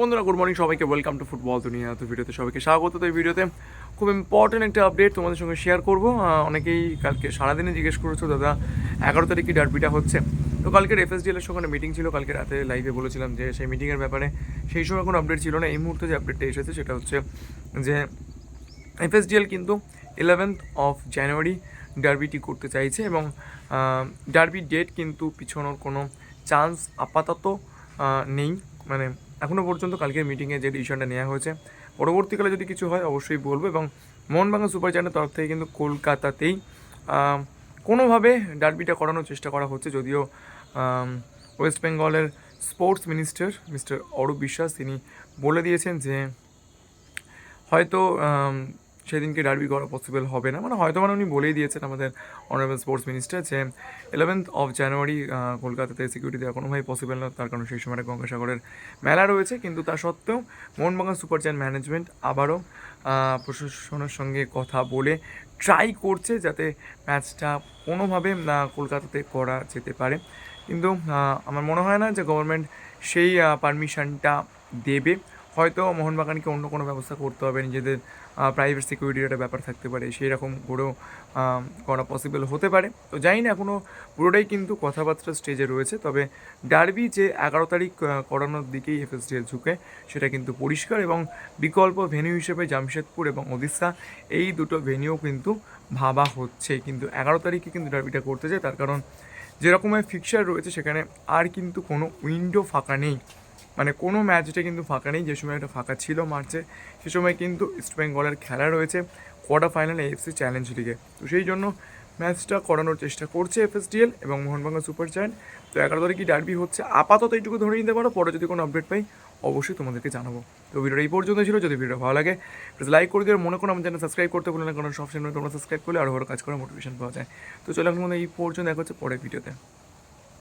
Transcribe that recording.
বন্ধুরা good morning সবাইকে welcome to football দুনিয়া তো ভিডিওতে সবাইকে স্বাগত। তো এই ভিডিওতে খুব ইম্পর্টেন্ট একটা আপডেট তোমাদের সঙ্গে শেয়ার করব। অনেকেই কালকে সারাদিনে জিজ্ঞেস করেছ, দাদা, এগারো তারিখে ডার্বিটা হচ্ছে? তো কালকের এফএসডিএল এর সঙ্গে মিটিং ছিল, কালকে রাতে লাইভে বলেছিলাম যে সেই মিটিংয়ের ব্যাপারে সেই সময় কোনো আপডেট ছিল না। এই মুহূর্তে যে আপডেটটা এসেছে সেটা হচ্ছে যে এফএসডিএল কিন্তু ইলেভেন্থ অফ জানুয়ারি ডার্বিটি করতে চাইছে এবং ডার্বি ডেট কিন্তু পিছনোর কোনো চান্স আপাতত নেই। মানে এখনও পর্যন্ত কালকের মিটিংয়ে যে ডিসিশনটা নেওয়া হয়েছে। পরবর্তীকালে যদি কিছু হয়, অবশ্যই বলব এবং মোহনবাগান সুপার জায়ান্টের তরফ থেকে কিন্তু কলকাতাতেই কোনোভাবে ডার্বিটা করানোর চেষ্টা করা হচ্ছে। যদিও ওয়েস্ট বেঙ্গলের sports minister mister Arup Biswas, তিনি বলে দিয়েছেন যে, হয়তো সেদিনকে ডার্বি করা পসিবল হবে না। মানে হয়তো মানে উনি বলেই দিয়েছেন আমাদের অনারেবল স্পোর্টস মিনিস্টার যে ইলেভেন্থ অফ জানুয়ারি কলকাতাতে সিকিউরিটি দেওয়া কোনোভাবেই পসিবল না, তার কারণ সেই সময় গঙ্গাসাগরের মেলা রয়েছে। কিন্তু তা সত্ত্বেও মোহনবাগান সুপার জায়ান্ট ম্যানেজমেন্ট আবারও প্রশাসনের সঙ্গে কথা বলে ট্রাই করছে যাতে ম্যাচটা কোনোভাবে কলকাতাতে করা যেতে পারে। কিন্তু আমার মনে হয় না যে গভর্নমেন্ট সেই পারমিশনটা দেবে। হয়তো মোহনবাগানকে অন্য কোনো ব্যবস্থা করতে হবে, নিজেদের প্রাইভেট সিকিউরিটির একটা ব্যাপার থাকতে পারে সেই রকম করেও করা পসিবল হতে পারে। তো জানি না এখনও পুরোটাই কিন্তু কথাবার্তা স্টেজে রয়েছে, তবে ডার্বি যে এগারো তারিখ করানোর দিকেই এফএসডিএল ঝুঁকে, সেটা কিন্তু পরিষ্কার এবং বিকল্প ভেন্যু হিসেবে জামশেদপুর এবং ওদিশা এই দুটো ভেন্যু কিন্তু ভাবা হচ্ছে। কিন্তু এগারো তারিখে কিন্তু ডার্বিটা করতে চায় তার কারণ যেরকমের ফিক্সার রয়েছে, সেখানে আর কিন্তু কোনো উইন্ডো ফাঁকা নেই। মানে কোনো ম্যাচটা কিন্তু ফাঁকা নেই, যে সময় একটা ফাঁকা ছিল মার্চে, সে সময় কিন্তু ইস্ট বেঙ্গলের খেলা রয়েছে কোয়ার্টার ফাইনাল এএফসি চ্যালেঞ্জ লিগে তো সেই জন্য ম্যাচটা করানোর চেষ্টা করছে এফএসডিএল এবং মোহনবাগান সুপার জায়ান্ট। তো এগারো তারিখে ডার্বি হচ্ছে। আপাতত এইটুকু ধরে নিতে পারো, পরে যদি কোনো আপডেট পাই, অবশ্যই তোমাদেরকে জানাব। তো ভিডিওটা এই পর্যন্ত ছিল, যদি ভিডিও ভালো লাগে লাইক করে দিয়ে মনে করো আমার চ্যানেল সাবস্ক্রাইব করতে বলে না, কারণ সব সময় তোমরা সাবস্ক্রাইব করলে আরও ভালো কাজ করার মোটিভেশন পাওয়া যায়। তো চলো এখন এই পর্যন্ত দেখা হচ্ছে পরের ভিডিওতে।